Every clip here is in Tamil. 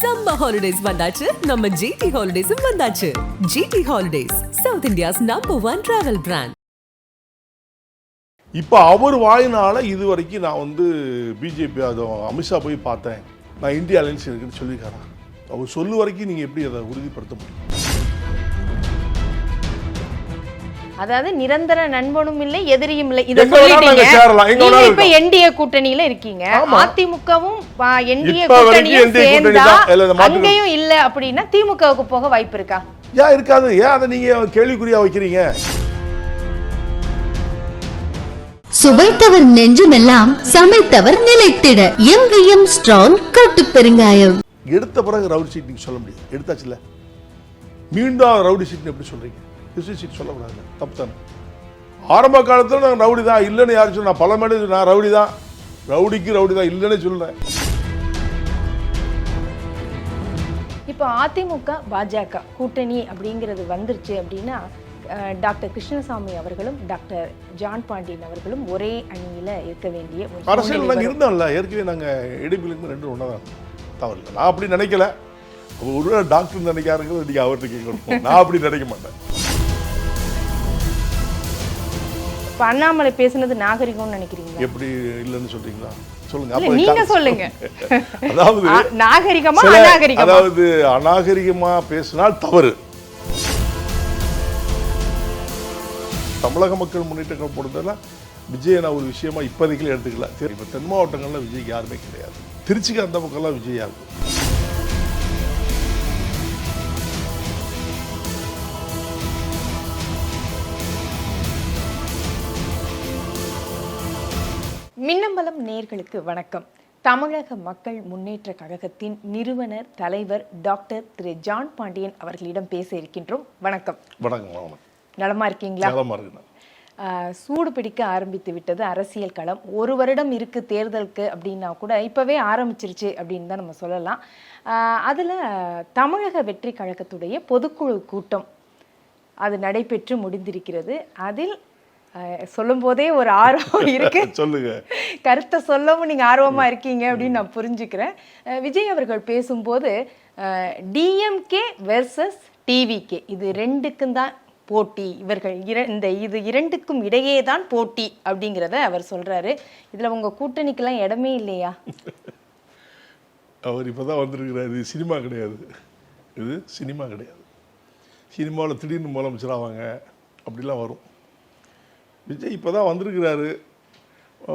சம்மர் ஹாலிடேஸ் வந்தாச்சு. நம்ம ஜிடி ஹாலிடேஸும் வந்தாச்சு. GT holidays South India's number one travel brand இப்போ அவர் வாயினால் இது வரைக்கும் நான் வந்து பிஜேபி அது அமித்ஷா போய் பார்த்தேன். நான் இந்தியா அலைன்ஸ் இருக்குன்னு சொல்லியிருக்காரா? அவர் சொல்லு வரைக்கும் நீங்கள் எப்படி அதை உறுதிப்படுத்த முடியும்? அதாவது நிரந்தர நண்பனும் இல்லை எதிரியும் இல்லை. இத நாங்க சொல்லிட்டீங்க. நீங்க இப்ப. என்டிஏ கூட்டணியில இருக்கீங்க. அதிமுகவும் என்டிஏ கூட்டணியும் சேர்ந்தா அங்கேயும் இல்ல அப்படின்னா திமுகவுக்கு போக வாய்ப்பு இருக்கா? ஏன் இருக்காது. ஏன் அதை நீங்கள் கேள்விக்குறியா வைக்கிறீங்க? சுவைத்தவர் நெஞ்சுமெல்லாம் சமைத்தவர் நிலைத்திட. எங்கேயும் ஸ்ட்ராங் கட்டு பெருங்காயம். எடுத்த பிறகு ரவுடி சீட் நீங்கள் சொல்ல முடியாது. எடுத்தாச்சுல மீண்டும் ரவுடி சீட்னு எப்படி சொல்கிறீங்க ஹிஸ்ட்ரி சீட் சொல்லக்கூடாது தப்பு தானே ஆரம்ப காலத்தில் நான் ரவுடி தான் இல்லைன்னு யாரும் சொல்ல நான் பல மேடை நான் ரவுடி தான். ரவுடிக்கு ரவுடி தான் இல்லைன்னு சொல்கிறேன் இப்போ அதிமுக பாஜக கூட்டணி அப்படிங்கிறது வந்துருச்சு அப்படின்னா டாக்டர் கிருஷ்ணசாமி அவர்களும் டாக்டர் ஜான் பாண்டியன் அவர்களும் ஒரே அணியில இருக்க வேண்டிய அரசியல் நாங்கள். இருந்தோம்ல ஏற்கனவே நாங்கள் இடைப்பிலுக்கு ரெண்டும் ஒன்றா தான். தவறு நான் அப்படி நினைக்கல. ஒரு டாக்டர் நினைக்காருங்கிறது நீங்கள் அவர்கிட்ட கேட்கணும். நான் அப்படி நினைக்க மாட்டேன். இப்ப அண்ணாமலை பேசுனது நாகரிகம்னு நினைக்கிறீங்களா? எப்படி இல்லைன்னு சொல்றீங்களா? சொல்லுங்க. நீங்க சொல்லுங்க. அதாவது நாகரிகமா அநாகரிகமா? அதாவது அநாகரிகமா பேசினால் தவறு. தமிழக மக்கள் முன்னேற்ற பொறுத்தவரை விஜய் நான் ஒரு விஷயமா இப்போதைக்கு எடுத்துக்கல. சரி இப்போ தென் மாவட்டங்கள்ல விஜய்க்கு யாருமே கிடையாது. திருச்சிக்கு அந்த பக்கம்லாம் விஜய் யாரு? மின்னம்பலம் நேர்களுக்கு வணக்கம். தமிழக மக்கள் முன்னேற்ற கழகத்தின் நிறுவனர் தலைவர் டாக்டர் திரு. ஜான் பாண்டியன் அவர்களிடம் பேச இருக்கின்றோம். வணக்கம். வணக்கம் நலமா இருக்கீங்களா? சூடு பிடிக்க ஆரம்பித்து விட்டது அரசியல் களம். ஒரு வருடம் இருக்கு தேர்தலுக்கு அப்படின்னா கூட இப்பவே ஆரம்பிச்சிருச்சு அப்படின்னு தான் நம்ம சொல்லலாம். அதுல தமிழக வெற்றி கழகத்துடைய பொதுக்குழு கூட்டம் அது நடைபெற்று முடிந்திருக்கிறது. அதில் சொல்லும் போதே ஒரு ஆர்வம் இருக்கு. சொல்லுங்க. கருத்தை சொல்லவும் நீங்க ஆர்வமா இருக்கீங்க அப்படின்னு நான் புரிஞ்சுக்கிறேன். விஜய் அவர்கள் பேசும்போது டிஎம்கே வெர்சஸ் டிவிகே இது ரெண்டுக்கும் தான் போட்டி. இவர்கள் இர இந்த இது இரண்டுக்கும் இடையே தான் போட்டி அப்படிங்கிறத அவர் சொல்றாரு. இதுல உங்க கூட்டணிக்கெல்லாம் இடமே இல்லையா? அவர் இப்போ தான் வந்திருக்கிறாரு. இது சினிமா கிடையாது. இது சினிமா கிடையாது. சினிமாவில் திடீர்னு முதலமைச்சர் ஆவாங்க. அப்படிலாம் வரும். விஜய் இப்போ தான் வந்திருக்கிறாரு.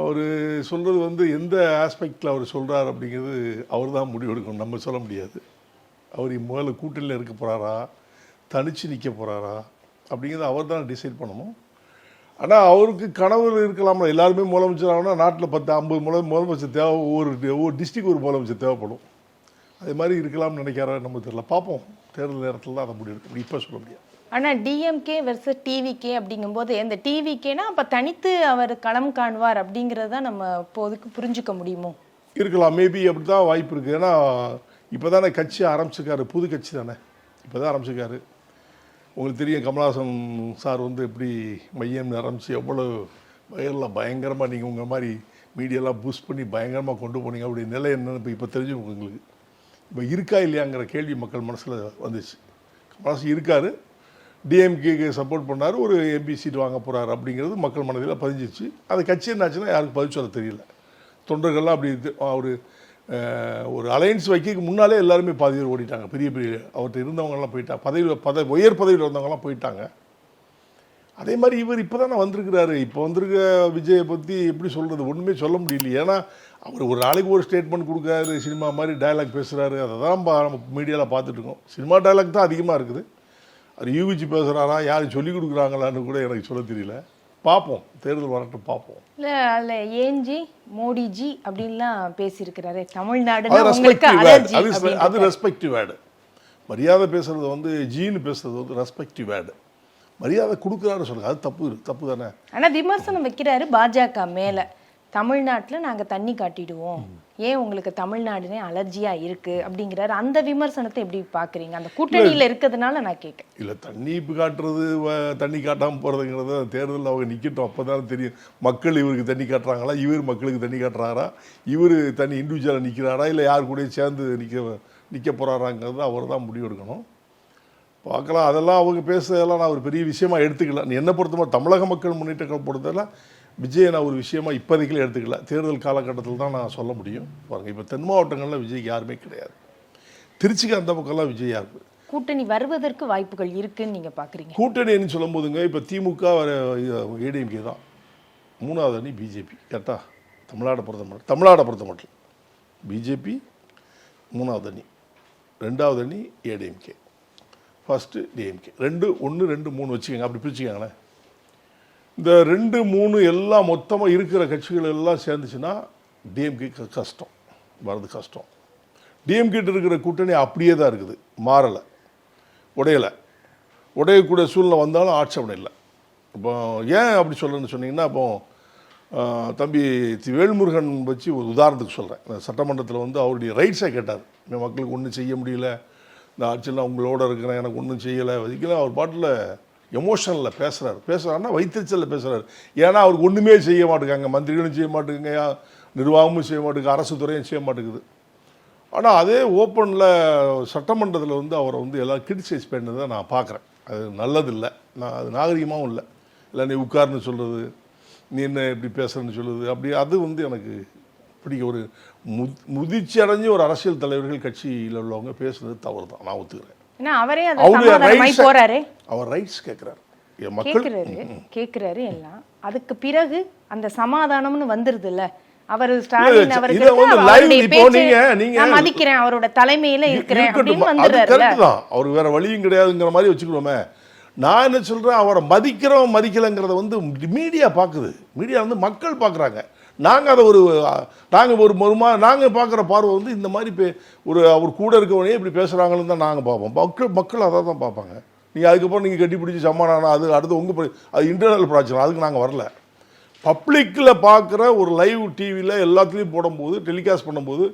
அவர் சொல்கிறது வந்து எந்த ஆஸ்பெக்டில் அவர் சொல்கிறார் அப்படிங்கிறது அவர் தான் முடிவெடுக்கணும் நம்ம சொல்ல முடியாது. அவர் முதல்ல கூட்டணியில் இருக்க போகிறாரா தனிச்சு நிற்க போகிறாரா அப்படிங்கிறத அவர் தான் டிசைட் பண்ணணும். ஆனால் அவருக்கு கனவு இருக்கலாமா எல்லாருமே முதலமைச்சர் ஆகணும் நாட்டில் பத்து ஐம்பது முதல் முதலமைச்சர் தேவை ஒவ்வொரு ஒவ்வொரு டிஸ்ட்ரிக் ஒரு முதலமைச்சர் தேவைப்படும். அதே மாதிரி இருக்கலாம்னு நினைக்கிறாரு நம்ம தெரியல. பார்ப்போம். தேர்தல் நேரத்தில் தான் அதை முடிவெடுக்க இப்போ சொல்ல முடியாது. ஆனால் டிஎம்கே வெர்சஸ் டிவிகே அப்படிங்கும்போது இந்த டிவிகேனா அப்போ தனித்து அவர் களம் காண்பார் அப்படிங்கிறத நம்ம இப்போதைக்கு புரிஞ்சுக்க முடியுமோ? இருக்கலாம். மேபி அப்படி தான் வாய்ப்பு இருக்குது ஏன்னா இப்போ தானே கட்சி ஆரம்பிச்சிருக்காரு. புது கட்சி தானே. இப்போ தான் ஆரம்பிச்சிருக்காரு. உங்களுக்கு தெரியும் கமலஹாசன் சார் வந்து எப்படி மையம் ஆரம்பித்து எவ்வளோ வயலில் பயங்கரமாக நீங்கள் உங்கள் மாதிரி மீடியாலாம் பூஸ்ட் பண்ணி பயங்கரமாக கொண்டு போனீங்க. அப்படி நிலை என்னன்னு இப்போ இப்போ தெரிஞ்சு உங்களுக்கு. இப்போ இருக்கா இல்லையாங்கிற கேள்வி மக்கள் மனசில் வந்துச்சு. கமல்ஹாசன் இருக்காரு. டிஎம்கேக்கு சப்போர்ட் பண்ணார் ஒரு எம்பி சீட் வாங்க போகிறாரு அப்படிங்கிறது மக்கள் மனதில் பதிஞ்சிச்சு. அது கட்சி என்னாச்சுன்னா யாருக்கு பதில் சொல்ல தெரியல. தொண்டர்கள்லாம் அப்படி இது- ஒரு ஒரு அலையன்ஸ் வைக்க முன்னாலே எல்லாருமே பாதி ஓடிட்டாங்க. பெரிய பெரிய அவர்கிட்ட இருந்தவங்கலாம் போயிட்டாங்க பதவி பத உயர் பதவியில் இருந்தவங்கலாம் போயிட்டாங்க. அதே மாதிரி இவர் இப்போ தானே வந்திருக்கிறாரு. இப்போ வந்திருக்க விஜயை பற்றி எப்படி சொல்கிறது ஒன்றுமே சொல்ல முடியல. ஏன்னா அவர் ஒரு நாளைக்கு ஒரு ஸ்டேட்மெண்ட் கொடுக்குறாரு சினிமா மாதிரி டயலாக் பேசுகிறாரு அதை தான் பா- நம்ம மீடியாவில் பார்த்துட்டு இருக்கோம். சினிமா டயலாக் தான் அதிகமாக இருக்குது. யூவிஜி பேசுகிறாரா யார் சொல்லி கொடுக்குறாங்களான்னு கூட எனக்கு சொல்ல தெரியல. பார்ப்போம். தேர்தல் வரட்டும் பார்ப்போம். இல்ல அதுல ஏன்ஜி மோடிஜி அப்படின்லாம் பேசியிருக்கிறாரு. தமிழ்நாடுன்னா அது அது ரெஸ்பெக்டிவ் வேர்டு மரியாதை பேசுறது வந்து ஜீன்னு பேசுறது வந்து ரெஸ்பெக்டிவ் வேர்டு மரியாதை கொடுக்குறாரு சொல்லுங்க. அது தப்பு தப்பு தானே? ஆனா விமர்சனம் வைக்கிறாரு பாஜக மேல. தமிழ்நாட்டுல நாங்க தண்ணி காட்டிடுவோம். ஏன் உங்களுக்கு தமிழ்நாடுனே அலர்ஜியா இருக்கு அப்படிங்கிறாரு? அந்த விமர்சனத்தை எப்படி பாக்குறீங்க? அந்த கூட்டணியில இருக்கிறதுனால நான் கேட்கேன் இல்லை தண்ணி காட்டுறது வ- தண்ணி காட்டாமல் போகிறதுங்கிறது தேர்தலில் அவங்க நிற்கட்டும் அப்போ தான் தெரியும். மக்கள் இவருக்கு தண்ணி காட்டுறாங்களா? இவர் மக்களுக்கு தண்ணி காட்டுறாரா? இவர் தனி இண்டிவிஜுவலாக நிற்கிறாரா இல்லை யார் கூடயும் சேர்ந்து நிற்க நிற்க போகிறாராங்கிறது அவர் தான் முடிவெடுக்கணும் பார்க்கலாம். அதெல்லாம் அவங்க பேசுறதெல்லாம் நான் ஒரு பெரிய விஷயமா எடுத்துக்கல. என்னை பொறுத்தவரை தமிழக மக்கள் முன்னேற்ற கழகம் பொறுத்தவரை விஜயை நான் ஒரு விஷயமா இப்போதைக்கு எடுத்துக்கல. தேர்தல் காலகட்டத்தில் தான் நான் சொல்ல முடியும். பாருங்கள் இப்போ தென் மாவட்டங்களில் விஜய் யாருமே கிடையாது. திருச்சிக்கு அந்த பக்கம்லாம் விஜய் யாரு? கூட்டணி வருவதற்கு வாய்ப்புகள் இருக்குன்னு நீங்க பாக்குறீங்க. கூட்டணின்னு சொல்லும் போதுங்க இப்போ திமுக ஏடிஎம்கே தான். மூணாவது அணி பிஜேபி. கேட்டா? தமிழ்நாடை பொறுத்த மட்டும் தமிழ்நாடை பொறுத்த மட்டும் பிஜேபி மூணாவது அணி. ரெண்டாவது அணி ஏடிஎம்கே. ஃபஸ்ட்டு டிஎம்கே ரெண்டு ஒன்று ரெண்டு மூணு வச்சுக்கோங்க. அப்படி பிரிச்சுக்கோங்களேன். இந்த ரெண்டு மூணு எல்லாம் மொத்தமாக இருக்கிற கட்சிகள் எல்லாம் சேர்ந்துச்சுன்னா டிஎம்கே கஷ்டம். வர்றது கஷ்டம். டிஎம்கேட்டு இருக்கிற கூட்டணி அப்படியே தான் இருக்குது. மாறலை. உடையலை. உடையக்கூடிய சூழ்நிலை வந்தாலும் ஆட்சேபனை இல்லை. இப்போ ஏன் அப்படி சொல்கிறேன்னு சொன்னீங்கன்னா இப்போ தம்பி வேல்முருகன் வச்சு ஒரு உதாரணத்துக்கு சொல்கிறேன் சட்டமன்றத்தில் வந்து அவருடைய ரைட்ஸை கேட்டார். மக்களுக்கு ஒன்றும் செய்ய முடியல. இந்த ஆட்சியில் உங்களோட இருக்கிறேன் எனக்கு ஒன்றும் செய்யலை. வதிக்கல அவர் பாட்டில் எமோஷனில் பேசுகிறார் பேசுகிறாருன்னா வைத்திருச்சலில் பேசுகிறார் ஏன்னா அவருக்கு ஒன்றுமே செய்ய மாட்டேங்காங்க மந்திரிகளும் செய்ய மாட்டேங்க நிர்வாகமும் செய்ய மாட்டேங்குது. அரசு துறையும் செய்ய மாட்டேங்குது. ஆனால் அதே ஓப்பனில் சட்டமன்றத்தில் வந்து அவரை வந்து எல்லாம் கிரிட்டிசைஸ் பண்ணதை நான் பார்க்குறேன். அது நல்லதில்லை. நான் அது நாகரிகமாகவும் இல்லை. இல்லை நீ உட்கார்னு சொல்கிறது நீ என்ன இப்படி பேசுறன்னு சொல்லுது அப்படி அது வந்து எனக்கு பிடிக்க ஒரு முதிர்ச்சி அடைஞ்சு ஒரு அரசியல் தலைவர்கள் கட்சியில் உள்ளவங்க பேசுனது தவறு தான் நான் ஒத்துக்கிறேன். ஏன்னா அவரே அதை சமாதானமாய் போறாரே. அவர் ரைட்ஸ் கேட்குறாரு கேக்குறாரு கேக்குறாரு எல்லாம். அதுக்கு பிறகு அந்த சமாதானம்னு வந்துருது இல்ல அவர் ஸ்டாலின் அவர்களுக்கு மதிக்கிறேன் அவரோட தலைமையில இருக்கிறேன் அப்படின்னு தான். அவருக்கு வேற வழியும் கிடையாதுங்கிற மாதிரி வச்சுக்கிறோமே நான் என்ன சொல்றேன் அவரை மதிக்கிறோம் மதிக்கலைங்கிறத வந்து மீடியா பார்க்குது. மீடியா வந்து மக்கள் பார்க்குறாங்க. நாங்கள் அதை ஒரு நாங்கள் ஒரு மறுமா நாங்கள் பார்க்குற பார்வை வந்து இந்த மாதிரி பே ஒரு அவர் கூட இருக்கவனே இப்படி பேசுகிறாங்கன்னு தான் நாங்கள் பார்ப்போம். மக்கள் மக்கள் அதை தான் பார்ப்பாங்க. நீங்கள் அதுக்கப்புறம் நீங்கள் கட்டி பிடிச்சி சமாதானம் அது அடுத்து உங்கள் அது இன்டர்னல் ப்ராஜெக்ட் அதுக்கு நாங்கள் வரல. பப்ளிக்கில் பார்க்குற ஒரு லைவ் டிவியில் எல்லாத்துலேயும் போடும்போது டெலிகாஸ்ட் பண்ணும்போது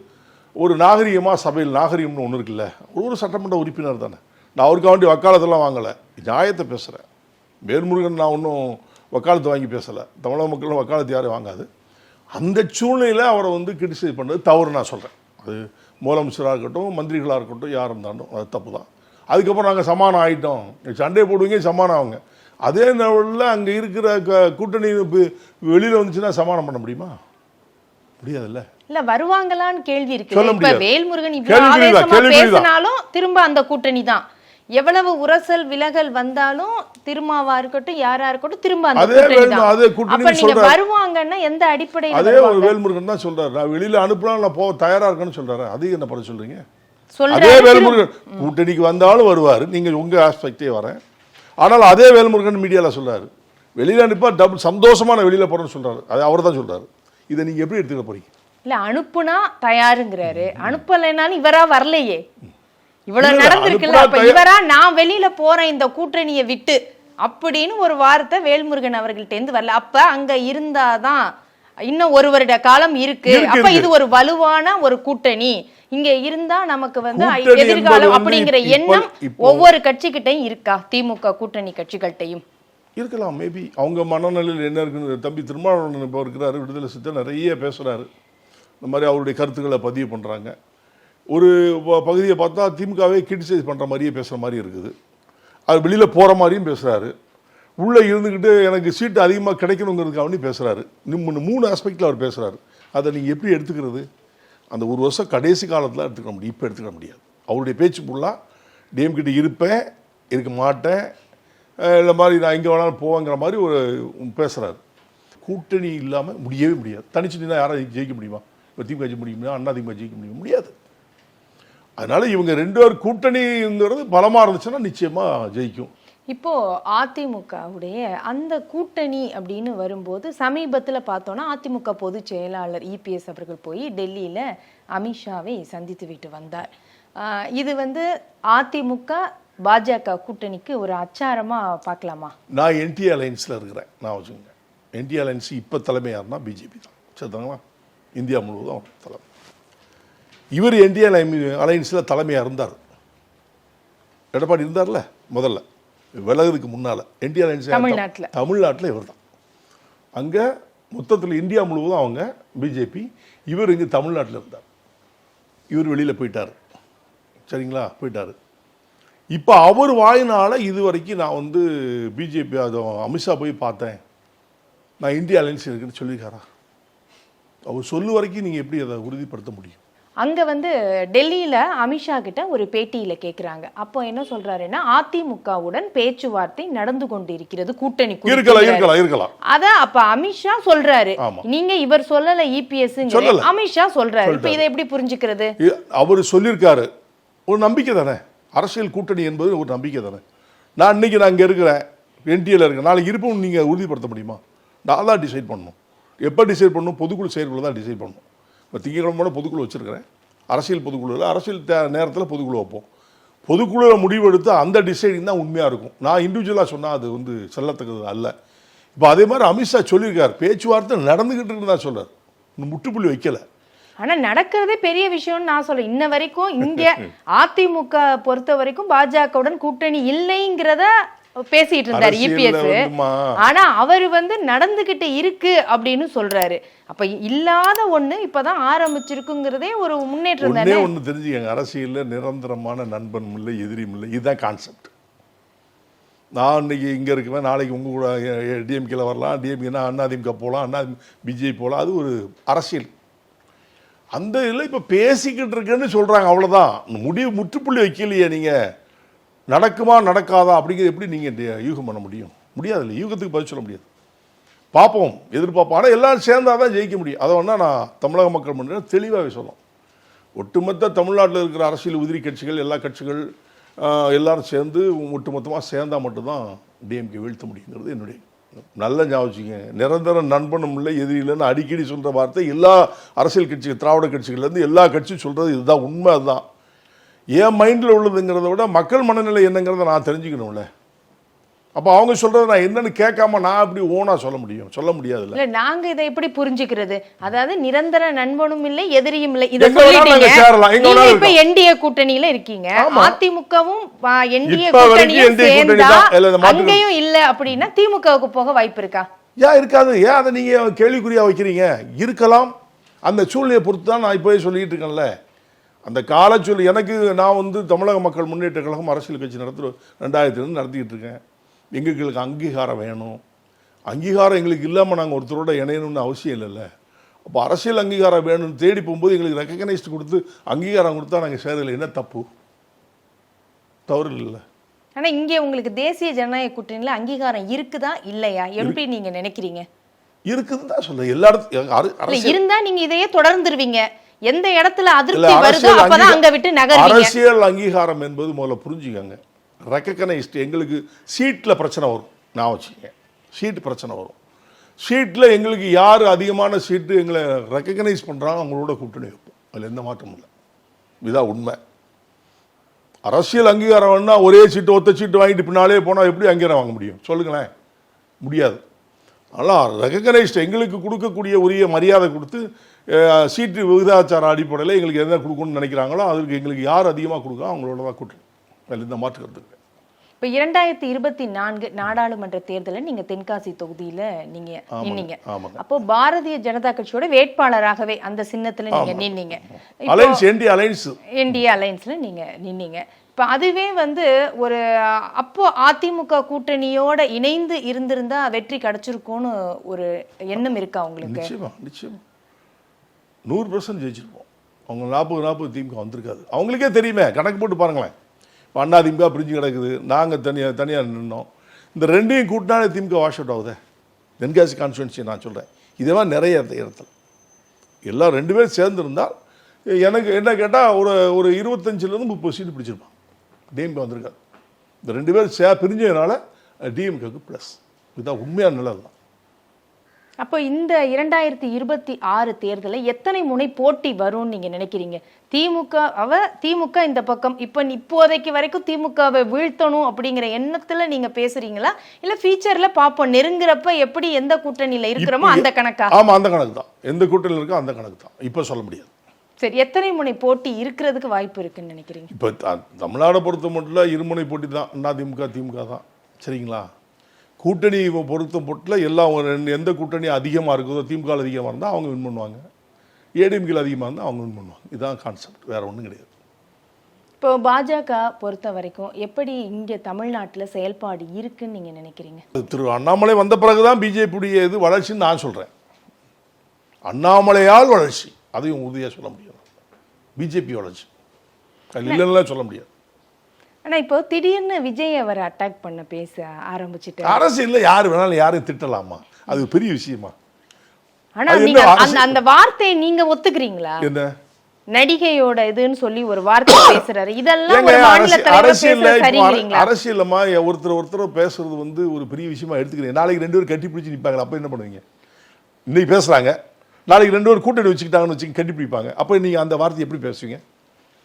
ஒரு நாகரிகமாக சபையில் நாகரிகம்னு ஒன்று இருக்குல்ல ஒரு சட்டமன்ற உறுப்பினர் தானே. நான் அவருக்கு வேண்டி வக்காலத்தெல்லாம் வாங்கலை. நியாயத்தை பேசுகிறேன் வேல்முருகன் நான் ஒன்றும் வக்காலத்து வாங்கி பேசலை. தமிழக மக்களும் வக்காலத்து யாரும் வாங்காது. அந்த சூழ்நிலையில் அவரை வந்து கிரிட்டிசைஸ் பண்ணது தவறு நான் சொல்கிறேன் அது முதலமைச்சராக இருக்கட்டும் மந்திரிகளாக இருக்கட்டும் யார் இருந்தாலும் அது தப்பு தான் அதுக்கப்புறம் நாங்கள் சமானம் ஆகிட்டோம் சண்டை போடுவீங்க சமானம் ஆகுங்க. அதே லெவலில் அங்கே இருக்கிற க- கூட்டணி வெளியில் வந்துச்சுன்னா சமானம் பண்ண முடியுமா? முடியாதுல்ல. இல்ல வருவாங்களான்னு கேள்வி இருக்கு. வேல்முருகன் இவ்வளவு கேள்விக்குறிதான், ஆவேசமா கேள்விக்குறிதான். பேசினாலும் திரும்ப அந்த கூட்டணி தான் எவ்வளவு உரசல் விலகல் வந்தாலும் திருமாவா இருக்கட்டும் யாரா இருக்கட்டும் திரும்ப கூட்டணி கூட்டணி அப்ப நீங்க சொல்றாரு. வருவாங்கன்னா எந்த அடிப்படையில அதே ஒரு? வேல்முருகன் தான் சொல்றாரு. நான் வெளியில் அனுப்பலாம் நான் போக தயாராக இருக்கேன்னு சொல்றாரு. அது என்ன பண்ண சொல்றீங்க? அதே வேல்முருகன் கூட்டணிக்கு வந்தாலும் வருவார். நீங்கள் உங்கள் ஆஸ்பெக்டே வரேன். ஆனால் அதே வேல்முருகன் மீடியாவில் சொல்றாரு. வெளியில் அனுப்பா டபுள் சந்தோஷமா நான் வெளியில் போகிறேன்னு சொல்றாரு. அது அவர் தான் சொல்றாரு. இதை நீங்கள் எப்படி எடுத்துக்க போறீங்க? இல்ல அனுப்புனா தயாருங்கிறாரு. அனுப்பலைனாலும் இவரா வரலையே. இவ்வளவு நடந்திருக்குல்ல அப்ப. இவரா நான் வெளியில போறேன் இந்த கூட்டணியை விட்டு அப்படின்னு ஒரு வார்த்தை வேல்முருகன் அவர்கள்ட்ட இருந்து வரல. அப்ப அங்க இருந்தாதான் இன்னும் ஒரு வருட காலம் இருக்கு. அப்ப. இது ஒரு வலுவான ஒரு கூட்டணி. இங்க இருந்தா நமக்கு வந்து எதிர்காலம் அப்படிங்கிற எண்ணம் ஒவ்வொரு கட்சிகிட்டையும் இருக்கா? திமுக கூட்டணி கட்சிகள்கிட்டையும். இருக்கலாம் மேபி அவங்க மனநிலையில் என்ன இருக்குன்னு தம்பி திருமாவளவன் இப்போ இருக்கிறாரு விடுதலை சித்தர் நிறைய பேசுகிறாரு இந்த மாதிரி அவருடைய கருத்துக்களை பதிவு பண்ணுறாங்க ஒரு பகுதியை பார்த்தா திமுகவே கிரிட்டிசைஸ் பண்ணுற மாதிரியே பேசுகிற மாதிரி இருக்குது. அது வெளியில் போகிற மாதிரியும் பேசுகிறாரு உள்ளே இருந்துக்கிட்டு எனக்கு சீட்டு அதிகமாக கிடைக்கணுங்கிறதுக்காக பேசுகிறாரு இன்னும் மூணு ஆஸ்பெக்டில் அவர் பேசுகிறாரு அதை நீங்கள் எப்படி எடுத்துக்கிறது? அந்த ஒரு வருஷம் கடைசி காலத்தில் எடுத்துக்க முடியும். இப்போ எடுத்துக்க முடியாது. அவருடைய பேச்சு ஃபுல்லாக டிஎம் கிட்ட இருப்பேன் இருக்க மாட்டேன். இல்லை இந்த மாதிரி நான் எங்கே வேணாலும் போவேங்கிற மாதிரி ஒரு பேசுகிறாரு கூட்டணி இல்லாமல் முடியவே முடியாது. தனிச்சு நின்னா யாராவது ஜெயிக்க முடியுமா? இப்போ திமுக ஜெயிக்க முடியுமா? அண்ணா திமுக ஜெயிக்க முடியுமா? முடியாது. அதனால இவங்க ரெண்டு பேர் கூட்டணிங்கிறது பலமாக இருந்துச்சுன்னா நிச்சயமாக ஜெயிக்கும். இப்போ அதிமுகவுடைய அந்த கூட்டணி அப்படின்னு வரும்போது சமீபத்தில் பார்த்தோன்னா அதிமுக பொதுச் செயலாளர் இபிஎஸ் அவர்கள் போய் டெல்லியில் அமித்ஷாவை சந்தித்து விட்டு வந்தார். இது வந்து அதிமுக பாஜக கூட்டணிக்கு ஒரு அச்சாரமா பார்க்கலாமா? நான் என்டி அலைன்ஸில் இருக்கிறேன் நான் வச்சுக்கோங்க. என்டி அலைன்ஸ் இப்போ தலைமை யாருன்னா பிஜேபி தான். சரிதாங்களா? இந்தியா முழுவதும் தலைமை. இவர் என்டி அலைன்ஸில் தலைமையாக இருந்தார். எடப்பாடி இருந்தார்ல முதல்ல. விலகுறதுக்கு முன்னால். என்டி அலைன்ஸ் தமிழ்நாட்டுல. தமிழ்நாட்டில் இவர் தான். அங்கே மொத்தத்தில் இந்தியா முழுவதும் அவங்க பிஜேபி இவர் இங்கே தமிழ்நாட்டில் இருந்தார். இவர் வெளியில் போயிட்டார். சரிங்களா? போயிட்டாரு. இப்போ அவர் வாயினால இது வரைக்கும் நான் வந்து பிஜேபி அது அமித்ஷா போய் பார்த்தேன். நான் இந்தியா அலைன்ஸ் இருக்குன்னு சொல்லியிருக்காரா? அவர் சொல்லு வரைக்கும் நீங்கள் எப்படி அதை உறுதிப்படுத்த முடியும்? அங்க வந்து டெல்லியில அமித்ஷா கிட்ட ஒரு பேட்டியில கேக்குறாங்க. அப்போ என்ன சொல்றாருன்னா அதிமுகவுடன் பேச்சுவார்த்தை நடந்து கொண்டிருக்கிறது கூட்டணி குறித்து. இருக்கலாம் சொல்றாரு. இருக்கலாம் இருக்கலாம். அத அப்ப அமித்ஷா சொல்றாரு. நீங்க இவர் சொல்லல இபிஎஸ். அமித்ஷா சொல்றாரு. இப்ப இதை எப்படி புரிஞ்சுக்கிறது? அவர் சொல்லியிருக்காரு. ஒரு நம்பிக்கை தானே. அரசியல் கூட்டணி என்பது ஒரு நம்பிக்கை தானே. நான் இன்னைக்கு நான் இங்கே இருக்கிறேன் என்டிஏல இருக்கேன் நாளைக்கு இருப்போம் நீங்கள் உறுதிப்படுத்த முடியுமா? நான் தான் டிசைட் பண்ணணும். எப்போ டிசைட் பண்ணணும்? பொதுக்குழு செயற்குழு தான் டிசைட் பண்ணணும். இப்போ திங்கக்கிழமை பொதுக்குழு வச்சுருக்கிறேன். அரசியல் பொதுக்குழுவில் அரசியல் தே நேரத்தில் பொதுக்குழு வைப்போம். பொதுக்குழுவில் முடிவெடுத்து அந்த டிசைடிங் தான் உண்மையாக இருக்கும். நான் இண்டிவிஜுவலாக சொன்னால் அது வந்து செல்லத்தக்கது அல்ல. இப்போ அதே மாதிரி அமித்ஷா சொல்லியிருக்கார் பேச்சுவார்த்தை நடந்துக்கிட்டு இருக்குன்னு தான் சொல்றார். இன்னும் முற்றுப்புள்ளி வைக்கலை. ஆனா நடக்கிறதே பெரிய விஷயம்னு நான் சொல்றேன். இன்ன வரைக்கும் இங்க அதிமுக பொறுத்த வரைக்கும் பாஜகவுடன் கூட்டணி இல்லைங்கிறத பேசிட்டு இருந்தார் இபிஎஸ் வந்துமா, ஆனா அவர் வந்து நடந்துகிட்டு இருக்கு அப்படின்னு சொல்றாரு. அப்ப இல்லாத ஒண்ணு இப்பதான் ஆரம்பிச்சிருக்குங்கிறதே ஒரு முன்னேற்றம் ஒண்ணே தானே? ஒன்று தெரிஞ்சுக்கங்க. அரசியலில் நிரந்தரமான நண்பன் இல்லை எதிரியும் இல்லை. இதுதான் கான்செப்ட் நான் இன்னைக்கு இங்கே இருக்குவேன் நாளைக்கு உங்கள் கூட டிஎம்கேல வரலாம். டிஎம்கேனா அண்ணாதிமுக போகலாம் அண்ணா பிஜேபி போகலாம் அது ஒரு அரசியல். அந்த இதில் இப்போ பேசிக்கிட்டு இருக்கேன்னு சொல்கிறாங்க அவ்வளோதான் முடிவு முற்றுப்புள்ளி வைக்கலையே நீங்கள் நடக்குமா நடக்காதா அப்படிங்கிறது எப்படி நீங்கள் யூகம் பண்ண முடியும்? முடியாது இல்லை யூகத்துக்கு பதில் சொல்ல முடியாது. பார்ப்போம் எதிர்பார்ப்போம். ஆனால் எல்லாரும் சேர்ந்தாதான் தான் ஜெயிக்க முடியும். அதை வேணால் நான் தமிழக மக்கள் முன்னேற்ற தெளிவாகவே சொல்லலாம். ஒட்டுமொத்த தமிழ்நாட்டில் இருக்கிற அரசியல் உதிரி கட்சிகள் எல்லா கட்சிகள் எல்லாரும் சேர்ந்து ஒட்டுமொத்தமாக சேர்ந்தால் மட்டும்தான் டிஎம்கே வீழ்த்த முடியுங்கிறது என்னுடைய நல்ல ஞாபகம் நிரந்தர நண்பனும் இல்லை எதிரி இல்லைன்னு அடிக்கடி சொல்கிற வார்த்தை எல்லா அரசியல் கட்சிகள் திராவிட கட்சிகள்லேருந்து எல்லா கட்சியும் சொல்கிறது இதுதான் உண்மை அதுதான். என் மைண்டில் உள்ளதுங்கிறத விட மக்கள் மனநிலை என்னங்கிறத நான் தெரிஞ்சுக்கணும்ல. அப்போ அவங்க சொல்கிறத நான் என்னன்னு கேட்காம நான் எப்படி ஓனாக சொல்ல முடியும். சொல்ல முடியாதுல்ல. இல்ல நாங்க இதை எப்படி புரிஞ்சுக்கிறது? அதாவது நிரந்தர நண்பனும் இல்லை எதிரியும் இல்லை. இத சொல்லிட்டீங்க. நாங்க நீங்க இப்ப. என்டிஏ கூட்டணியில இருக்கீங்க. அதிமுகவும் என்டிஏ கூட்டணியும் சேர்ந்தா அங்கேயும் இல்ல அப்படின்னா திமுகவுக்கு போக வாய்ப்பு இருக்கா? ஏன் இருக்காது. ஏன் அதை நீங்கள் கேள்விக்குறியாக வைக்கிறீங்க? இருக்கலாம். அந்த சூழ்நிலையை பொறுத்து தான் நான் இப்போவே சொல்லிட்டு இருக்கேன்ல. அந்த காலச்சூழல் எனக்கு நான் வந்து தமிழக மக்கள் முன்னேற்ற கழகம் அரசியல் கட்சி நடத்து ரெண்டாயிரத்துலேருந்து நடத்திக்கிட்டு இருக்கேன். எங்களுக்கு அங்கீகாரம் வேணும். அங்கீகாரம் எங்களுக்கு இல்லாமல் நாங்கள் ஒருத்தரோட இணையணும்னு அவசியம் இல்லைல்ல. அப்போ அரசியல் அங்கீகாரம் வேணும்னு தேடி போகும்போது எங்களுக்கு ரெக்கக்னைஸ்ட் கொடுத்து அங்கீகாரம் கொடுத்தா நாங்கள் சேரல என்ன தப்பு? தவறு இல்லை ஆனா இங்க உங்களுக்கு தேசிய ஜனநாயக கூட்டணியில அங்கீகாரம் இருக்குதா இல்லையா? எப்படி நீங்க நினைக்கிறீங்க? இருக்குதுன்னு தான் சொல்ல எல்லா இடத்து அர- இல்ல அரசியல் இருந்தா நீங்க இதையே தொடர்ந்துருவீங்க. எந்த இடத்துல அதிருப்தி வருதோ அப்பதான் அங்க விட்டு நகர்வீங்க. அரசியல் அங்கீகாரம் என்பது முதல்ல புரிஞ்சுக்கங்க. ரெக்கக்னைஸ்ட் எங்களுக்கு சீட்டில் பிரச்சனை வரும். நான் வச்சுக்கங்க சீட்டு பிரச்சனை வரும். சீட்டில் எங்களுக்கு யார் அதிகமான சீட்டு எங்களை ரெக்கக்னைஸ் பண்ணுறாங்க அவங்களோட கூட்டணி வைப்போம். அதில் எந்த மாற்றமும் இல்லை. இதுதான் உண்மை. அரசியல் அங்கீகாரம் வேணா ஒரே சீட்டு ஒத்த சீட்டு வாங்கிட்டு பின்னாலே போனால் எப்படி அங்கீகாரம் வாங்க முடியும்? சொல்லுங்களேன். முடியாது. ஆனால் ரெகக்னைஸ்ட் எங்களுக்கு கொடுக்கக்கூடிய உரிய மரியாதை கொடுத்து சீட்டு விகிதாச்சார அடிப்படையில் எங்களுக்கு எந்த கொடுக்கணும்னு நினைக்கிறாங்களோ அதற்கு எங்களுக்கு யார் அதிகமாக கொடுக்கோ அவங்களோட தான் கூட்டணி அதில் எந்த மாற்று கருத்து. இப்ப இரண்டாயிரத்தி இருபத்தி நான்கு நாடாளுமன்ற தேர்தலில் நீங்க தென்காசி தொகுதியில நீங்க நின்னீங்க. அப்போ பாரதிய ஜனதா கட்சியோட வேட்பாளராகவே அந்த சின்னத்துல நீங்க நின்னீங்க. அலைன்ஸ் என்டி அலைன்ஸ் என்டிஏ அலைன்ஸ்ல நீங்க நின்னீங்க. இப்ப அதுவே வந்து ஒரு அப்போ அதிமுக கூட்டணியோட இணைந்து இருந்திருந்தா வெற்றி கிடைச்சிருக்கும்னு ஒரு எண்ணம் இருக்கா உங்களுக்கு? நிச்சயமா நிச்சயமா. நூறு பர்சன்ட் ஜெயிச்சிருப்போம். அவங்க நாற்பது நாற்பது திமுக வந்திருக்காது. அவங்களுக்கே தெரியுமே கணக்கு போட்டு பாருங்களேன். இப்போ அண்ணா திமுக பிரிஞ்சு கிடக்குது நாங்கள் தனியாக தனியாக நின்னோம். இந்த ரெண்டையும் கூட்டினாலே திமுக வாஷ் அவுட் ஆகுதே? தென்காசி கான்ஸ்டுவன்சி நான் சொல்கிறேன் இதே மாதிரி நிறைய இடத்த- இடத்துல. எல்லாம் ரெண்டு பேரும் சேர்ந்துருந்தால் எனக்கு என்ன கேட்டால் ஒரு ஒரு இருபத்தஞ்சிலேருந்து முப்பது சீட்டு பிடிச்சிருப்பான். டிஎம்கே வந்திருக்காது. இந்த ரெண்டு பேரும் சே பிரிஞ்சதுனால டிஎம்கேக்கு ப்ளஸ் இதுதான் உண்மையான நிலை தான் அப்போ இந்த இரண்டாயிரத்தி இருபத்தி ஆறு தேர்தலில் எத்தனை முனை போட்டி வரும்னு நீங்க நினைக்கிறீங்க? திமுக அவ திமுக இந்த பக்கம். இப்போ இப்போதைக்கு வரைக்கும் திமுகவை வீழ்த்தணும் அப்படிங்கிற எண்ணத்துல நீங்க பேசுறீங்களா? இல்ல ஃபியூச்சர்ல பாப்போம் நெருங்குறப்ப எப்படி எந்த கூட்டணியில இருக்கிறோமோ அந்த கணக்கா? ஆமாம் அந்த கணக்கு தான். எந்த கூட்டணியில் இருக்கோ அந்த கணக்கு தான். இப்போ சொல்ல முடியாது. சரி எத்தனை முனை போட்டி இருக்கிறதுக்கு வாய்ப்பு இருக்குன்னு நினைக்கிறீங்க? இப்போ தமிழ்நாடை பொறுத்த மட்டும் இருமுனை போட்டி தான். அண்ணா திமுக திமுக தான். சரிங்களா? கூட்டணி பொறுத்த மட்டும் எல்லாம் எந்த கூட்டணி அதிகமாக இருக்குதோ திமுக அதிகமாக இருந்தால் அவங்க வின் பண்ணுவாங்க. ஏடிஎம்கில் அதிகமாக இருந்தால் அவங்க வின் பண்ணுவாங்க. இதுதான் கான்செப்ட் வேறு ஒன்றும் கிடையாது. இப்போ பாஜக பொறுத்த வரைக்கும் எப்படி இங்க தமிழ்நாட்டுல செயல்பாடு இருக்குன்னு நீங்க நினைக்கிறீங்க? திரு அண்ணாமலை வந்த பிறகுதான் பிஜேபியுடைய இது வளர்ச்சின்னு நான் சொல்றேன். அண்ணாமலையால் வளர்ச்சி. அதையும் உறுதியாக சொல்ல முடியும் பிஜேபி வளர்ச்சி. அது இல்லைன்னா சொல்ல முடியாது. ஆனா இப்போ திடீர்னு விஜய் அவர் அட்டாக் பண்ண பேச ஆரம்பிச்சிட்டு அரசியல்ல யார் வேணாலும் யாரையும் திட்டலாமா? அது பெரிய விஷயமா. ஆனா அது நீங்க என்ன அந்த? அந்த வார்த்தையை நீங்க ஒத்துக்கிறீங்களா? என்ன? நடிகையோட இதுன்னு சொல்லி ஒரு வார்த்தை பேசுறாரு. இதெல்லாம் அரசியல் தலைவர் அரசியல்ல பேசுறது இப்போ அர- சரிங்களா அரசியல்லமா ஒருத்தர் ஒருத்தர் பேசுறது வந்து ஒரு பெரிய விஷயமா எடுத்துக்கிறேன் நாளைக்கு ரெண்டு பேரும் கட்டி பிடிச்சி நிற்பாங்க அப்போ என்ன பண்ணுவீங்க? இன்னைக்கு பேசுறாங்க. நாளைக்கு ரெண்டு பேரும் கூட்டணி வச்சுக்கிட்டாங்கன்னு வச்சுக்க கட்டி பிடிப்பாங்க. அப்போ நீங்க அந்த வார்த்தை எப்படி பேசுவீங்க?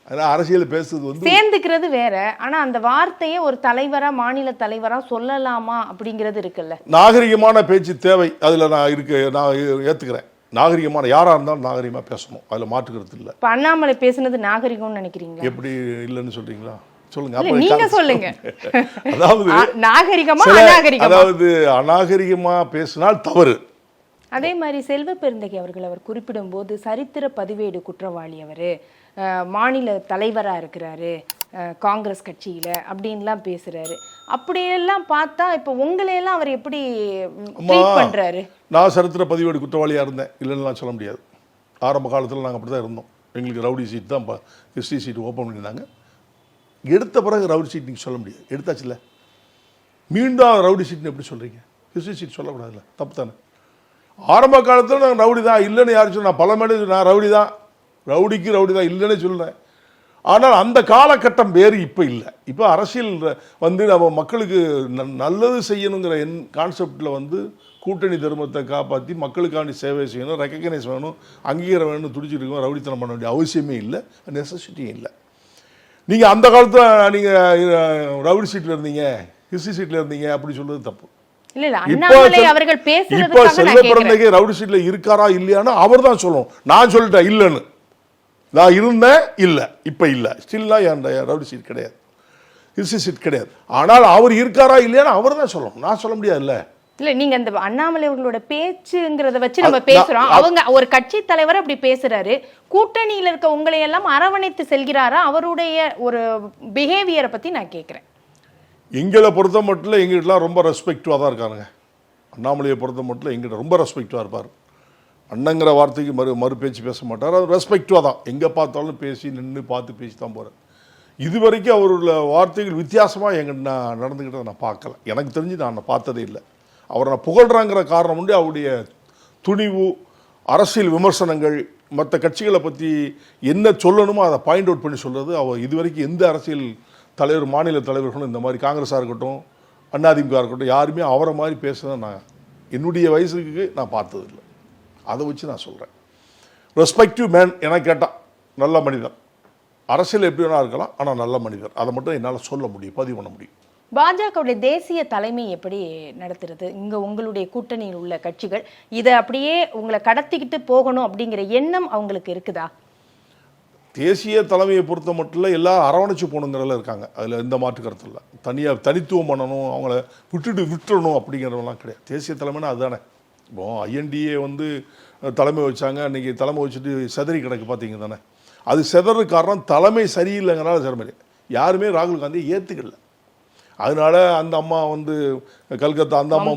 அதனால அரசியல் பேசுறது வந்து சேர்ந்துக்கிறது வேற. ஆனா அந்த வார்த்தையை ஒரு தலைவரா மாநில தலைவரா சொல்லலாமா அப்படிங்கிறது இருக்குல்ல. நாகரிகமான பேச்சு தேவை. அதில் நான் இருக்கு நான் ஏற்றுக்கிறேன் நாகரிகமான யாராக இருந்தாலும் நாகரிகமாக பேசணும். அதில் மாற்றுக்கிறது இல்லை. இப்ப அண்ணாமலை பேசுனது நாகரிகம்னு நினைக்கிறீங்களா? எப்படி இல்லைன்னு சொல்றீங்களா? சொல்லுங்க. நீங்க சொல்லுங்க. அதாவது நாகரிகமா அதாவது அநாகரிகமா பேசினால் தவறு. அதே மாதிரி செல்வ பெருந்தகை அவர்கள் அவர் குறிப்பிடும்போது சரித்திர பதிவேடு குற்றவாளி அவரு. மாநில தலைவரா இருக்கிறாரு. காங்கிரஸ் கட்சியில அப்படின்லாம் பேசுறாரு. அப்படியெல்லாம் பார்த்தா இப்ப உங்களையெல்லாம் அவர் எப்படி பண்றாரு? நான் சரித்திர பதிவேடு குற்றவாளியாக இருந்தேன். இல்லைன்னு நான் சொல்ல முடியாது. ஆரம்ப காலத்தில் நாங்கள் அப்படி தான் இருந்தோம். எங்களுக்கு ரவுடி சீட் தான் ஹிஸ்ட்ரி சீட் ஓப்பன் பண்ணியிருந்தாங்க. எடுத்த பிறகு ரவுடி சீட் நீங்கள் சொல்ல முடியாது. எடுத்தாச்சுல்ல மீண்டும் ரவுடி சீட்னு எப்படி சொல்கிறீங்க ஹிஸ்ட்ரி சீட் சொல்லக்கூடாதுல்ல. தப்பு தானே? ஆரம்ப காலத்தில் நான் ரவுடி தான் இல்லைன்னு யாரும் சொன்னால் பல மேடை நான் ரவுடி தான். ரவுடிக்கு ரவுடி தான் இல்லைன்னு சொல்கிறேன் ஆனால் அந்த காலகட்டம் வேறு இப்போ இல்லை. இப்போ அரசியல் வந்து நம்ம மக்களுக்கு நல்லது செய்யணுங்கிற என் கான்செப்டில் வந்து கூட்டணி தர்மத்தை காப்பாற்றி மக்களுக்காண்டி சேவை செய்யணும் ரெக்கக்னைஸ் வேணும் அங்கீகாரம் வேணும் துடிச்சிட்டு இருக்கோம் ரவுடித்தனம் பண்ண வேண்டிய அவசியமே இல்லை நெசசிட்டியும் இல்லை. நீங்கள் அந்த காலத்தில் நீங்கள் ரவுடி சீட்டில் இருந்தீங்க ஹிஸ்ட்ரி சீட்டில் இருந்தீங்க அப்படி சொல்கிறது தப்பு. இல்ல இல்ல அண்ணாமலை அவர்கள் பேசுறதுக்காக கேக்குறேன். பிறந்தகை ரவுடி சீட்ல இருக்காரா இல்லையான்னு அவர் தான் சொல்லணும். நான் சொல்லிட்டேன் இல்லைன்னு. நான் இருந்தேன் இல்லை. இப்போ இல்லை. ஸ்டில்லா என் ரவுடி சீட் கிடையாது. சீட் கிடையாது. ஆனால் அவர் இருக்காரா இல்லையான்னு அவர் தான் சொல்லணும். நான் சொல்ல முடியாதுல்ல. இல்ல நீங்க அந்த அண்ணாமலை அவர்களோட பேச்சுங்கிறத வச்சு நம்ம பேசுறோம். அவங்க ஒரு கட்சி தலைவர் அப்படி பேசுறாரு. கூட்டணியில இருக்க உங்களை எல்லாம் அரவணைத்து செல்கிறாரா? அவருடைய ஒரு பிஹேவியரை பத்தி நான் கேக்குறேன். எங்களை பொறுத்த மட்டும் எங்கிட்டலாம் ரொம்ப ரெஸ்பெக்டிவாக தான் இருக்காருங்க. அண்ணாமலையை பொறுத்த மட்டும் எங்கிட்ட ரொம்ப ரெஸ்பெக்டிவாக இருப்பார். அண்ணங்கிற வார்த்தைக்கு மறு மறு பேச்சு பேச மாட்டார். அது ரெஸ்பெக்டிவாக தான். எங்கே பார்த்தாலும் பேசி நின்று பார்த்து பேசி தான் போகிறார் இது வரைக்கும் அவரோட வார்த்தைகள் வித்தியாசமாக எங்கிட்ட நான் நடந்துக்கிட்டதை நான் பார்க்கல. எனக்கு தெரிஞ்சு நான் பார்த்ததே இல்லை. அவரை நான் புகழ்றாங்கிற காரணம் உண்டு. அவருடைய துணிவு அரசியல் விமர்சனங்கள் மற்ற கட்சிகளை பற்றி என்ன சொல்லணுமோ அதை பாயிண்ட் அவுட் பண்ணி சொல்கிறது அவர். இதுவரைக்கும் எந்த அரசியல் தலைவர் மாநில தலைவர்களும் இந்த மாதிரி காங்கிரஸாக இருக்கட்டும் அதிமுக இருக்கட்டும் யாருமே அவரை மாதிரி பேசுனதை நான் என்னுடைய வயசுக்கு நான் பார்த்ததில்லை. அதை வச்சு நான் சொல்கிறேன் ரெஸ்பெக்டிவ் மேன் என கேட்டால் நல்ல மனிதன். அரசியல் எப்படி வேணா இருக்கலாம் ஆனால் நல்ல மனிதர் அதை மட்டும் என்னால் சொல்ல முடியும் பதிவு பண்ண முடியும். பாஜகவுடைய தேசிய தலைமை எப்படி நடத்துறது? இங்கே உங்களுடைய கூட்டணியில் உள்ள கட்சிகள் இதை அப்படியே உங்களை கடத்திக்கிட்டு போகணும் அப்படிங்கிற எண்ணம் அவங்களுக்கு இருக்குதா? தேசிய தலைமையை பொறுத்த மட்டும் இல்லை எல்லாரும் அரவணைச்சு போகணுங்கிறதுல இருக்காங்க. அதில் எந்த மாற்று கருத்து இல்லை. தனியாக தனித்துவம் பண்ணணும் அவங்கள விட்டுட்டு விட்டுறணும் அப்படிங்கிறதெல்லாம் கிடையாது. தேசிய தலைமைனா அதுதானே. இப்போ ஐஎன்டிஏ வந்து தலைமை வச்சாங்க. அன்றைக்கி தலைமை வச்சுட்டு செதறி கிடக்கு பார்த்தீங்க தானே. அது செதறது காரணம் தலைமை சரியில்லைங்கிறனால செரமணி யாருமே ராகுல் காந்தியை ஏற்றுக்கல அதனால அந்த அம்மா வந்து கல்கத்தா அந்த அம்மா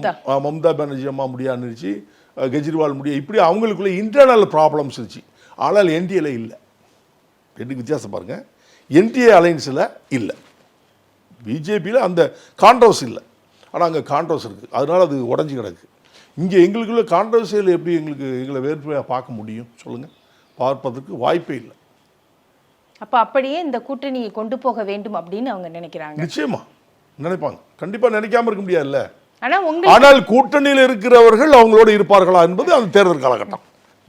மம்தா. பானர்ஜி அம்மா முடியான்னுச்சு அஹ், கெஜ்ரிவால் முடிய. இப்படி அவங்களுக்குள்ள இன்டர்னல் ப்ராப்ளம்ஸ் இருந்துச்சு. ஆனால் என்டிஏல இல்லை. ரெண்டுக்கு வித்தியாசம் பாருங்க. என்டிஏ அலைன்ஸில் இல்லை. பிஜேபியில் அந்த கான்ட்ரவர்ஸ் இல்லை. ஆனால் அங்கே கான்ட்ரவர்ஸ் இருக்குது அதனால அது உடஞ்சி கிடக்கு. இங்கே எங்களுக்குள்ள கான்ட்ரவர்சியில் எப்படி எங்களுக்கு எங்களை வேறுபையாக பார்க்க முடியும்? சொல்லுங்கள் பார்ப்பதற்கு வாய்ப்பே இல்லை. அப்ப அப்படியே இந்த கூட்டணியை கொண்டு போக வேண்டும் அப்படின்னு அவங்க நினைக்கிறாங்க. நிச்சயமா. நினைப்பாங்க. கண்டிப்பாக நினைக்காம இருக்க முடியாதுல்ல. ஆனா உங்க ஆனால் கூட்டணியில் இருக்கிறவர்கள் அவங்களோட இருப்பார்களா என்பது அந்த தேர்தல் காலகட்டம்.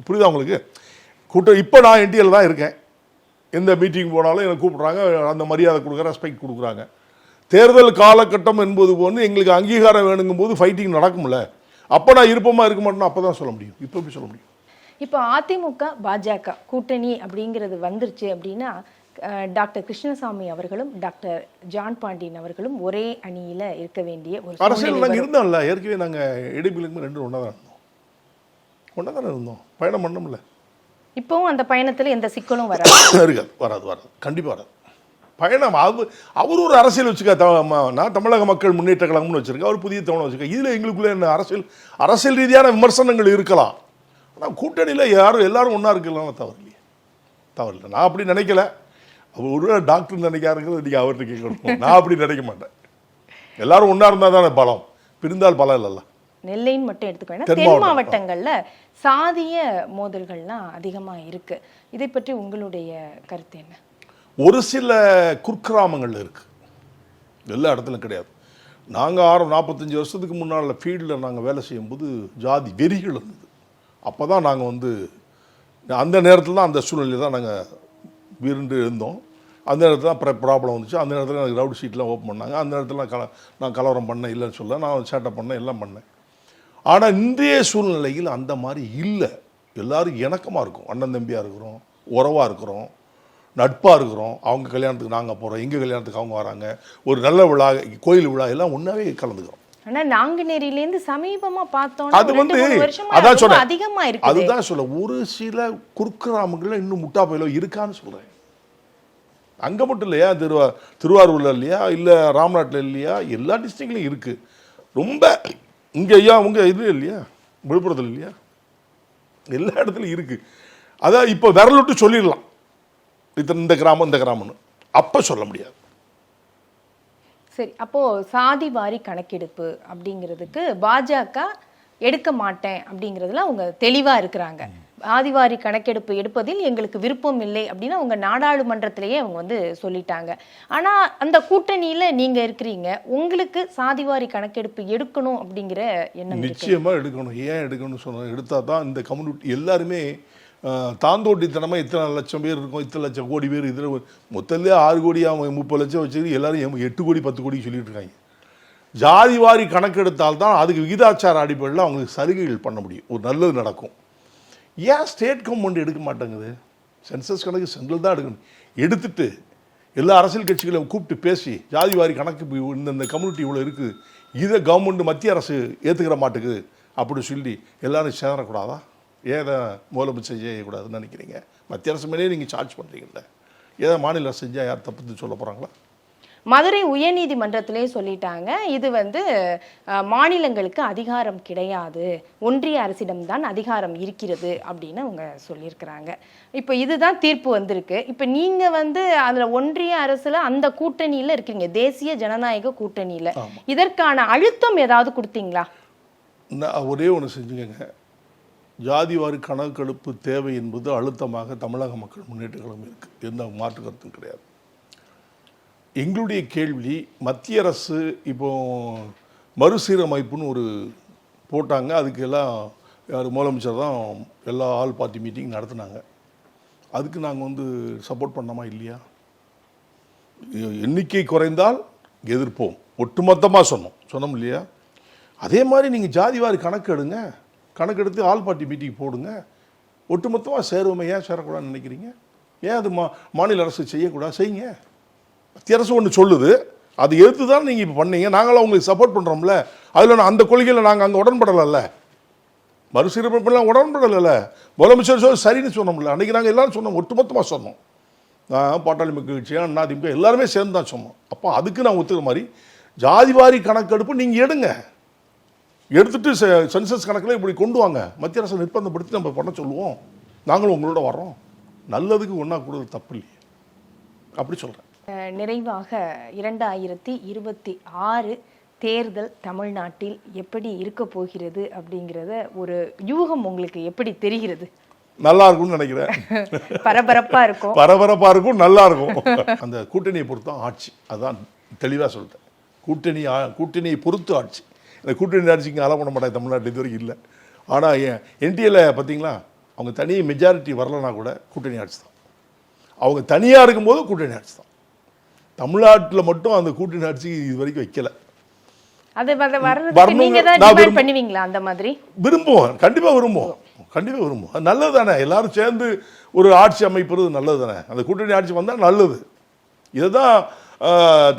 புரியுதா உங்களுக்கு? கூட்டம் இப்போ நான் என்டிஎல் தான் இருக்கேன். எந்த மீட்டிங் போனாலும் எனக்கு கூப்பிடுறாங்க அந்த மரியாதை கொடுக்குற ரெஸ்பெக்ட் கொடுக்குறாங்க. தேர்தல் காலகட்டம் என்பது போன்று எங்களுக்கு அங்கீகாரம் வேணுங்கும் போது ஃபைட்டிங் நடக்கும்ல. அப்போ நான் இருப்பமா இருக்க மாட்டேன்னா அப்போ தான் சொல்ல முடியும். இப்போ எப்படி சொல்ல முடியும்? இப்போ அதிமுக பாஜக கூட்டணி அப்படிங்கிறது வந்துருச்சு அப்படின்னா டாக்டர் கிருஷ்ணசாமி அவர்களும் டாக்டர் ஜான் பாண்டியன் அவர்களும் ஒரே அணியில இருக்க வேண்டிய ஒரு அரசியல் நாங்கள். இருந்தோம்ல. ஏற்கனவே நாங்கள் இடைப்பிலுக்கு ரெண்டும் ஒன்றா தான் இருந்தோம். ஒன்றா தானே இருந்தோம். பயணம் பண்ணோம்ல. இப்போவும் அந்த பயணத்தில் எந்த சிக்கலும் வராது. இருக்காது வராது வராது. கண்டிப்பாக வராது. பயணம் அது அவர் ஒரு அரசியல் வச்சுக்க த- நான் தமிழக மக்கள் முன்னேற்ற கழகம்னு வச்சுருக்கேன். அவர் புதிய தமிழ் வச்சுருக்கேன் இதில் எங்களுக்குள்ளே என்ன அரசியல் அரசியல் ரீதியான விமர்சனங்கள் இருக்கலாம். ஆனால் கூட்டணியில் யாரும் எல்லாரும் ஒன்றா இருக்கலாம் தவறு இல்லையே தவறு இல்லை நான் அப்படி நினைக்கல. அவர் ஒரு டாக்டர் நினைக்காருங்கிறது நீங்கள் அவர்கிட்ட கேட்கணும். நான் அப்படி நினைக்க மாட்டேன். எல்லாரும் ஒன்றா இருந்தால் தானே பலம். பிரிந்தால் பலம் இல்லைல்ல. நெல்லைன்னு மட்டும் எடுத்துக்க வேணாம். தென். மாவட்டங்கள்ல சாதிய மோதல்கள்லாம் அதிகமா இருக்கு. இதை பற்றி உங்களுடைய கருத்து என்ன? ஒரு சில குக்கிராமங்கள்ல இருக்கு. எல்லா இடத்துலையும் கிடையாது. நாங்கள் ஆறு நாற்பத்தஞ்சு வருஷத்துக்கு முன்னால் ஃபீல்டில் நாங்கள் வேலை செய்யும்போது ஜாதி வெறிகள் இருந்தது. அப்போ தான் நாங்கள் வந்து அந்த நேரத்தில் தான் அந்த சூழ்நிலையில் தான் நாங்கள் விருண்டு இருந்தோம். அந்த நேரத்தில் தான் ப்ராப்ளம் வந்துச்சு. அந்த நேரத்தில் எனக்கு ரவுட் ஷீட்லாம் ஓப்பன் பண்ணாங்க. அந்த நேரத்தில் நான் கல நான் கலவரம் பண்ணேன் இல்லைன்னு சொல்ல நான் சேட்டை பண்ணேன் எல்லாம் பண்ணேன். ஆனால் இன்றைய சூழ்நிலையில் அந்த மாதிரி இல்லை. எல்லாரும் இணக்கமாக இருக்கும் அண்ணன் தம்பியாக இருக்கிறோம் உறவாக இருக்கிறோம் நட்பாக இருக்கிறோம். அவங்க கல்யாணத்துக்கு நாங்கள் போகிறோம் எங்கள் கல்யாணத்துக்கு அவங்க வராங்க. ஒரு நல்ல விழா கோயில் விழா எல்லாம் ஒன்றாவே கலந்துக்கிறோம். ஆனா நாங்குநேரியில இருந்து சமீபமா பார்த்தோம் அது வந்து அதான் ரொம்ப சொன்னேன். அதிகமா இருக்கு அதுதான் சொல்ல ஒரு சில குறுக்கிராமங்கள்ல இன்னும் முட்டா பயிலோ இருக்கான்னு சொல்றேன். அங்க மட்டும் இல்லையா? திருவா திருவாரூர்ல இல்லையா? இல்ல ராம்நாட்டில் இல்லையா? எல்லா டிஸ்ட்ரிக்ட்லையும் இருக்கு. ரொம்ப இங்கே ஐயா உங்க இது இல்லையா? விழுப்புரத்தில் இல்லையா? எல்லா இடத்துலையும் இருக்குது அதான் இப்போ விரல் விட்டு சொல்லிடலாம். இத்தனை இந்த கிராமம் இந்த கிராமம்னு. அப்போ சொல்ல முடியாது. சரி அப்போது சாதி வாரி கணக்கெடுப்பு அப்படிங்கிறதுக்கு பாஜக எடுக்க மாட்டேன் அப்படிங்கிறதுல அவங்க தெளிவாக இருக்கிறாங்க. ஆதிவாரி கணக்கெடுப்பு எடுப்பதில் எங்களுக்கு விருப்பம் இல்லை அப்படின்னு அவங்க நாடாளுமன்றத்திலேயே அவங்க வந்து சொல்லிட்டாங்க. ஆனால் அந்த கூட்டணியில் நீங்கள் இருக்கிறீங்க. உங்களுக்கு சாதிவாரி கணக்கெடுப்பு எடுக்கணும் அப்படிங்கிற எண்ணம் நிச்சயமாக எடுக்கணும். ஏன் எடுக்கணும்னு சொன்னோம் எடுத்தால் தான் இந்த கம்யூனிட்டி எல்லாருமே தாந்தோட்டித்தனமாக இத்தனை லட்சம் பேர் இருக்கும் இத்தனை லட்சம் கோடி பேர் இதில் மொத்தத்திலே ஆறு கோடி அவன் முப்பது லட்சம் வச்சுக்கிட்டு எல்லாரும் எட்டு கோடி பத்து கோடி சொல்லிட்டு இருக்காங்க. ஜாதி வாரி கணக்கெடுத்தால் தான் அதுக்கு விகிதாச்சார அடிப்படையில் அவங்களுக்கு சலுகைகள் பண்ண முடியும். ஒரு நல்லது நடக்கும். ஏன் ஸ்டேட் கவர்மெண்ட் எடுக்க மாட்டேங்குது? சென்சஸ் கணக்கு சென்ட்ரல் தான் எடுக்கணும். எடுத்துட்டு எல்லா அரசியல் கட்சிகளையும் கூப்பிட்டு பேசி ஜாதி வாரி கணக்கு இந்த இந்த கம்யூனிட்டி இவ்வளோ இருக்குது. இதை கவர்மெண்ட் மத்திய அரசு ஏற்றுக்கிற மாட்டுக்கு அப்படி சொல்லி எல்லாரும் சேரக்கூடாதா ஏன் இதை முதலமைச்சர் செய்யக்கூடாதுன்னு நினைக்கிறீங்க? மத்திய அரசு மேலேயே நீங்கள் சார்ஜ் பண்ணுறீங்கல்ல ஏதோ மாநில அரசு செஞ்சால் யார் தப்புன்னு சொல்ல போகிறாங்களா மதுரை உயர்நீதிமன்றத்திலே சொல்லிட்டாங்க இது வந்து மாநிலங்களுக்கு அதிகாரம் கிடையாது. ஒன்றிய அரசிடம்தான் அதிகாரம் இருக்கிறது அப்படின்னு அவங்க சொல்லியிருக்கிறாங்க. இப்போ இதுதான் தீர்ப்பு வந்திருக்கு. இப்போ நீங்க வந்து அதுல ஒன்றிய அரசுல அந்த கூட்டணியில இருக்கீங்க. தேசிய ஜனநாயக கூட்டணியில. இதற்கான அழுத்தம் ஏதாவது கொடுத்தீங்களா? ஒரே ஒன்று செஞ்சுக்கங்க. ஜாதிவாரி கணக்கெடுப்பு தேவை என்பது அழுத்தமாக தமிழக மக்கள் முன்னேற்ற கழகம் இருக்குது எந்த மாற்று கருத்தும் கிடையாது. எங்களுடைய கேள்வி மத்திய அரசு இப்போ மறுசீரமைப்புன்னு ஒரு போட்டாங்க. அதுக்கெல்லாம் யார் முதலமைச்சர் தான் எல்லா ஆல் பார்ட்டி மீட்டிங் நடத்துனாங்க. அதுக்கு நாங்கள் வந்து சப்போர்ட் பண்ணோமா இல்லையா? எண்ணிக்கை குறைந்தால் எதிர்ப்போம். ஒட்டுமொத்தமாக சொன்னோம். சொன்னோம் இல்லையா? அதே மாதிரி நீங்கள் ஜாதிவாரி கணக்கு எடுங்க. கணக்கெடுத்து ஆல் பார்ட்டி மீட்டிங் போடுங்க. ஒட்டுமொத்தமாக சேருவோமே? ஏன் சேரக்கூடாதுன்னு நினைக்கிறீங்க? ஏன் அது மா மாநில அரசு செய்யக்கூடாது? செய்யுங்க. மத்திய அரசு ஒன்று சொல்லுது. அது எதிர்த்து தான் நீங்கள் இப்போ பண்ணீங்க. நாங்களும் உங்களுக்கு சப்போர்ட் பண்ணுறோம்ல அதில் நான் அந்த கொள்கையில் நாங்கள் அங்கே உடன்படலைல்ல. மறுசீரமைப்பெல்லாம் உடன்படலைல்ல. முதலமைச்சர் சொல்லி சரின்னு சொன்னோம்ல. அன்றைக்கி நாங்கள் எல்லாரும் சொன்னோம். ஒட்டுமொத்தமாக சொன்னோம். நான் பாட்டாளி மக்கள் கட்சி அண்ணா திமுக எல்லாருமே சேர்ந்து தான் சொன்னோம். அப்போ அதுக்கு நான் ஒத்துக்கிற மாதிரி ஜாதிவாரி கணக்கெடுப்பு நீங்கள் எடுங்க. எடுத்துட்டு செ- சென்சஸ் கணக்கில் இப்படி கொண்டு வாங்க. மத்திய அரசு நிர்பந்தப்படுத்தி நம்ம பண்ண சொல்லுவோம். நாங்களும் உங்களோட வர்றோம். நல்லதுக்கு ஒன்றா கூடுதல் தப்பு இல்லையே. அப்படி சொல்கிறேன் நிறைவாக இரண்டாயிரத்தி இருபத்தி ஆறு தேர்தல் தமிழ்நாட்டில் எப்படி இருக்க போகிறது அப்படிங்கிறத ஒரு யூகம் உங்களுக்கு எப்படி தெரிகிறது? நல்லா இருக்கும்னு நினைக்கிறேன். பரபரப்பா இருக்கும். பரபரப்பாக இருக்கும் நல்லா இருக்கும். அந்த கூட்டணியை பொறுத்து ஆட்சி அதான் தெளிவாக சொல்லிட்டேன் கூட்டணி கூட்டணியை பொறுத்து ஆட்சி. இந்த கூட்டணி ஆட்சிக்கு அலை பண்ண மாட்டாங்க தமிழ்நாட்டில் இது வரைக்கும் இல்லை ஆனால் ஏன் என்டிஏல பார்த்தீங்களா அவங்க தனி மெஜாரிட்டி வரலனா கூட கூட்டணி ஆட்சி தான். அவங்க தனியாக இருக்கும்போது கூட்டணி ஆட்சி தான். தமிழ்நாட்டில் மட்டும் அந்த கூட்டணி ஆட்சி இது வரைக்கும் வைக்கல. அது பண்ணுவீங்களா அந்த மாதிரி? விரும்புவோம். கண்டிப்பாக விரும்புவோம். கண்டிப்பாக விரும்புவோம். அது நல்லது தானே. எல்லாரும் சேர்ந்து ஒரு ஆட்சி அமைப்பது நல்லது தானே. அந்த கூட்டணி ஆட்சி வந்தால் நல்லது. இதை தான்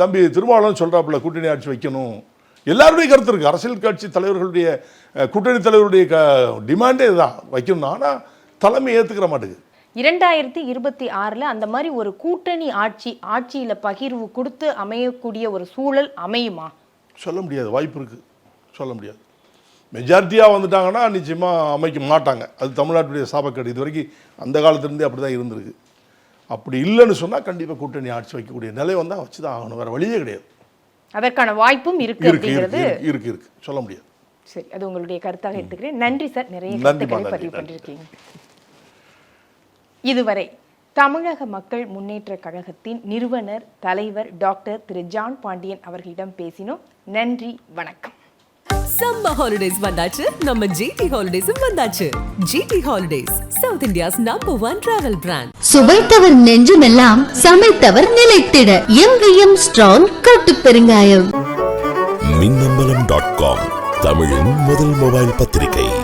தம்பி திருமாவளவன் சொல்கிறாப்புல கூட்டணி ஆட்சி வைக்கணும். எல்லாருடைய கருத்து இருக்குது அரசியல் கட்சி தலைவர்களுடைய கூட்டணி தலைவருடைய க டிமாண்டே இதுதான். வைக்கணும் ஆனால் தலைமை ஏற்றுக்கிற மாட்டேங்குது. இரண்டாயிரத்தி இருபத்தி ஆறுல அந்த மாதிரி ஒரு கூட்டணி ஆட்சி ஆட்சியில பகிர்வு கொடுத்து அமையக்கூடிய ஒரு சூழல் அமையுமா? சொல்ல முடியாது. வாய்ப்பு இருக்குது சொல்ல முடியாது. மெஜாரிட்டியாக வந்துட்டாங்கன்னா நிச்சயமாக அமைக்க மாட்டாங்க. அது தமிழ்நாட்டுடைய சாபக்கேடு. இது வரைக்கும் அந்த காலத்துலேருந்தே அப்படி தான் இருந்திருக்கு. அப்படி இல்லைன்னு சொன்னால் கண்டிப்பாக கூட்டணி ஆட்சி வைக்கக்கூடிய நிலை வந்தால் வச்சு தான் ஆகணும். வேறு வழியே கிடையாது. அதற்கான வாய்ப்பும் இருக்கு இருக்கு இருக்கு சொல்ல முடியாது. சரி அது உங்களுடைய கருத்தாக எடுத்துக்கிறேன். நன்றி சார். நிறைய பதிவு. பண்ணிருக்கீங்க இதுவரை தமிழக மக்கள் முன்னேற்ற கழகத்தின் நிறுவனர் தலைவர் டாக்டர் திரு. ஜான் பாண்டியன் அவர்களிடம் பேசினோம். நன்றி வணக்கம். சம்மர் ஹாலிடேஸ் வந்தாச்சு. நம்ம ஜிடி ஹாலிடேஸும் வந்தாச்சு. GT holidays South India's number one travel brand சுவைத்தவர் நெஞ்சுமெல்லாம் சமைத்தவர் நிலைத்திட. எங்கேயும் ஸ்ட்ராங் கட்டு பெருங்காயம். மின்னம்பலம் டாட் காம் தமிழின் முதல் மொபைல் பத்திரிகை.